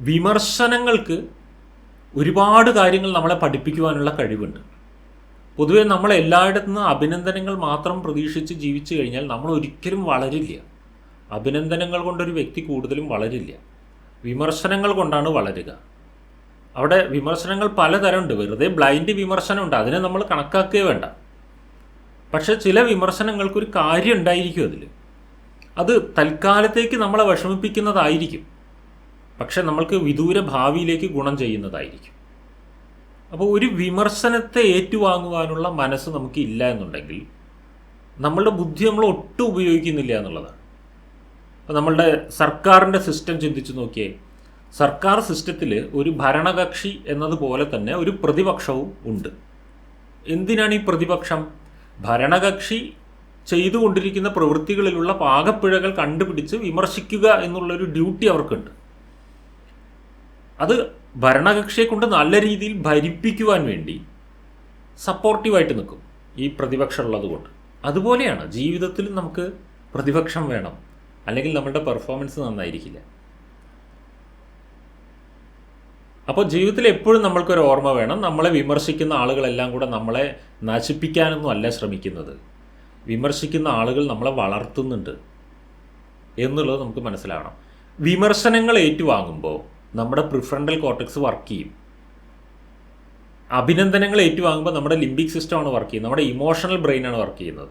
വിമർശനങ്ങൾക്ക് ഒരുപാട് കാര്യങ്ങൾ നമ്മളെ പഠിപ്പിക്കുവാനുള്ള കഴിവുണ്ട്. പൊതുവേ നമ്മൾ എല്ലായിടത്തു നിന്ന് അഭിനന്ദനങ്ങൾ മാത്രം പ്രതീക്ഷിച്ച് ജീവിച്ചു കഴിഞ്ഞാൽ നമ്മൾ ഒരിക്കലും വളരില്ല. അഭിനന്ദനങ്ങൾ കൊണ്ടൊരു വ്യക്തി കൂടുതലും വളരില്ല. വിമർശനങ്ങൾ കൊണ്ടാണ് വളരുക. അവിടെ വിമർശനങ്ങൾ പലതരമുണ്ട്. വെറുതെ ബ്ലൈൻഡ് വിമർശനമുണ്ട്. അതിനെ നമ്മൾ കണക്കാക്കുകയേ വേണ്ട. പക്ഷേ ചില വിമർശനങ്ങൾക്കൊരു കാര്യം ഉണ്ടായിരിക്കും അതിൽ അത് തൽക്കാലത്തേക്ക് നമ്മളെ വിഷമിപ്പിക്കുന്നതായിരിക്കും. പക്ഷെ നമ്മൾക്ക് വിദൂര ഭാവിയിലേക്ക് ഗുണം ചെയ്യുന്നതായിരിക്കും. അപ്പോൾ ഒരു വിമർശനത്തെ ഏറ്റുവാങ്ങുവാനുള്ള മനസ്സ് നമുക്ക് ഇല്ല എന്നുണ്ടെങ്കിൽ നമ്മളുടെ ബുദ്ധി നമ്മൾ ഒട്ടും ഉപയോഗിക്കുന്നില്ല എന്നുള്ളതാണ്. അപ്പോൾ നമ്മളുടെ സർക്കാരിന്റെ സിസ്റ്റം ചിന്തിച്ചു നോക്കിയേ സർക്കാർ സിസ്റ്റത്തിൽ ഒരു ഭരണകക്ഷി എന്നതുപോലെ തന്നെ ഒരു പ്രതിപക്ഷവും ഉണ്ട്. എന്തിനാണ് ഈ പ്രതിപക്ഷം? ഭരണകക്ഷി ചെയ്തുകൊണ്ടിരിക്കുന്ന പ്രവൃത്തികളിലുള്ള പാകപ്പിഴകൾ കണ്ടുപിടിച്ച് വിമർശിക്കുക എന്നുള്ളൊരു ഡ്യൂട്ടി അവർക്കുണ്ട്. അത് ഭരണകക്ഷിയെ കൊണ്ട് നല്ല രീതിയിൽ ഭരിപ്പിക്കുവാൻ വേണ്ടി സപ്പോർട്ടീവായിട്ട് നിൽക്കും ഈ പ്രതിപക്ഷം ഉള്ളതുകൊണ്ട് അതുപോലെയാണ് ജീവിതത്തിൽ നമുക്ക് പ്രതിപക്ഷം വേണം. അല്ലെങ്കിൽ നമ്മളുടെ പെർഫോമൻസ് നന്നായിരിക്കില്ല. അപ്പോൾ ജീവിതത്തിൽ എപ്പോഴും നമ്മൾക്കൊരു ഓർമ്മ വേണം. നമ്മളെ വിമർശിക്കുന്ന ആളുകളെല്ലാം കൂടെ നമ്മളെ നശിപ്പിക്കാനൊന്നും അല്ല ശ്രമിക്കുന്നത്. വിമർശിക്കുന്ന ആളുകൾ നമ്മളെ വളർത്തുന്നുണ്ട് എന്നുള്ളത് നമുക്ക് മനസ്സിലാവണം. വിമർശനങ്ങൾ ഏറ്റുവാങ്ങുമ്പോൾ നമ്മുടെ പ്രിഫ്രണ്ടൽ കോട്ടക്സ് വർക്ക് ചെയ്യും. അഭിനന്ദനങ്ങൾ ഏറ്റുവാങ്ങുമ്പോൾ നമ്മുടെ ലിംബിക് സിസ്റ്റമാണ് വർക്ക് ചെയ്യുന്നത്. നമ്മുടെ ഇമോഷണൽ ബ്രെയിനാണ് വർക്ക് ചെയ്യുന്നത്.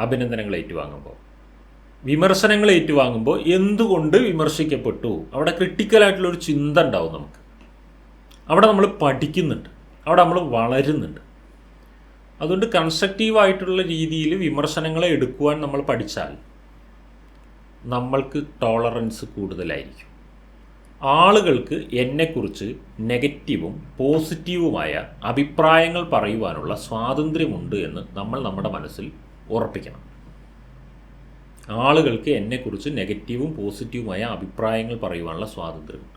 അഭിനന്ദനങ്ങൾ ഏറ്റുവാങ്ങുമ്പോൾ വിമർശനങ്ങൾ ഏറ്റുവാങ്ങുമ്പോൾ എന്തുകൊണ്ട് വിമർശിക്കപ്പെട്ടു? അവിടെ ക്രിട്ടിക്കലായിട്ടുള്ളൊരു ചിന്ത ഉണ്ടാവും നമുക്ക്. അവിടെ നമ്മൾ പഠിക്കുന്നുണ്ട്. അവിടെ നമ്മൾ വളരുന്നുണ്ട്. അതുകൊണ്ട് കൺസ്ട്രക്റ്റീവായിട്ടുള്ള രീതിയിൽ വിമർശനങ്ങളെ എടുക്കുവാൻ നമ്മൾ പഠിച്ചാൽ നമ്മൾക്ക് ടോളറൻസ് കൂടുതലായിരിക്കും. ആളുകൾക്ക് എന്നെക്കുറിച്ച് നെഗറ്റീവും പോസിറ്റീവുമായ അഭിപ്രായങ്ങൾ പറയുവാനുള്ള സ്വാതന്ത്ര്യമുണ്ട് എന്ന് നമ്മൾ നമ്മുടെ മനസ്സിൽ ഉറപ്പിക്കണം. ആളുകൾക്ക് എന്നെക്കുറിച്ച് നെഗറ്റീവും പോസിറ്റീവുമായ അഭിപ്രായങ്ങൾ പറയുവാനുള്ള സ്വാതന്ത്ര്യമുണ്ട്.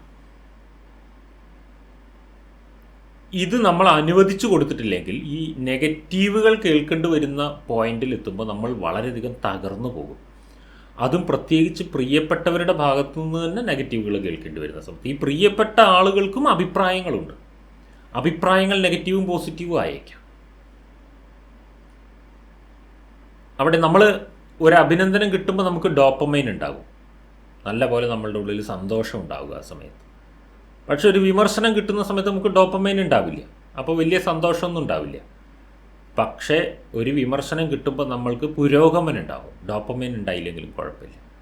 ഇത് നമ്മൾ അനുവദിച്ചു കൊടുത്തിട്ടില്ലെങ്കിൽ ഈ നെഗറ്റീവുകൾ കേൾക്കേണ്ടി വരുന്ന പോയിന്റിൽ എത്തുമ്പോൾ നമ്മൾ വളരെയധികം തകർന്നു പോകും. അതും പ്രത്യേകിച്ച് പ്രിയപ്പെട്ടവരുടെ ഭാഗത്തു നിന്ന് തന്നെ നെഗറ്റീവുകൾ കേൾക്കേണ്ടി വരുന്ന സമയത്ത് ഈ പ്രിയപ്പെട്ട ആളുകൾക്കും അഭിപ്രായങ്ങളുണ്ട്. അഭിപ്രായങ്ങൾ നെഗറ്റീവും പോസിറ്റീവും ആയേക്കാം. അവിടെ നമ്മൾ ഒരു അഭിനന്ദനം കിട്ടുമ്പോൾ നമുക്ക് ഡോപ്പമൈൻ ഉണ്ടാകും. നല്ല പോലെ നമ്മളുടെ ഉള്ളിൽ സന്തോഷം ഉണ്ടാവുക ആ സമയത്ത്. പക്ഷെ ഒരു വിമർശനം കിട്ടുന്ന സമയത്ത് നമുക്ക് ഡോപ്പമൈൻ ഉണ്ടാവില്ല. അപ്പോൾ വലിയ സന്തോഷമൊന്നും ഉണ്ടാവില്ല. പക്ഷേ ഒരു വിമർശനം കിട്ടുമ്പോൾ നമ്മൾക്ക് പുരോഗമനം ഉണ്ടാവും. ഡോപ്പമൈൻ ഉണ്ടായില്ലെങ്കിലും കുഴപ്പമില്ല.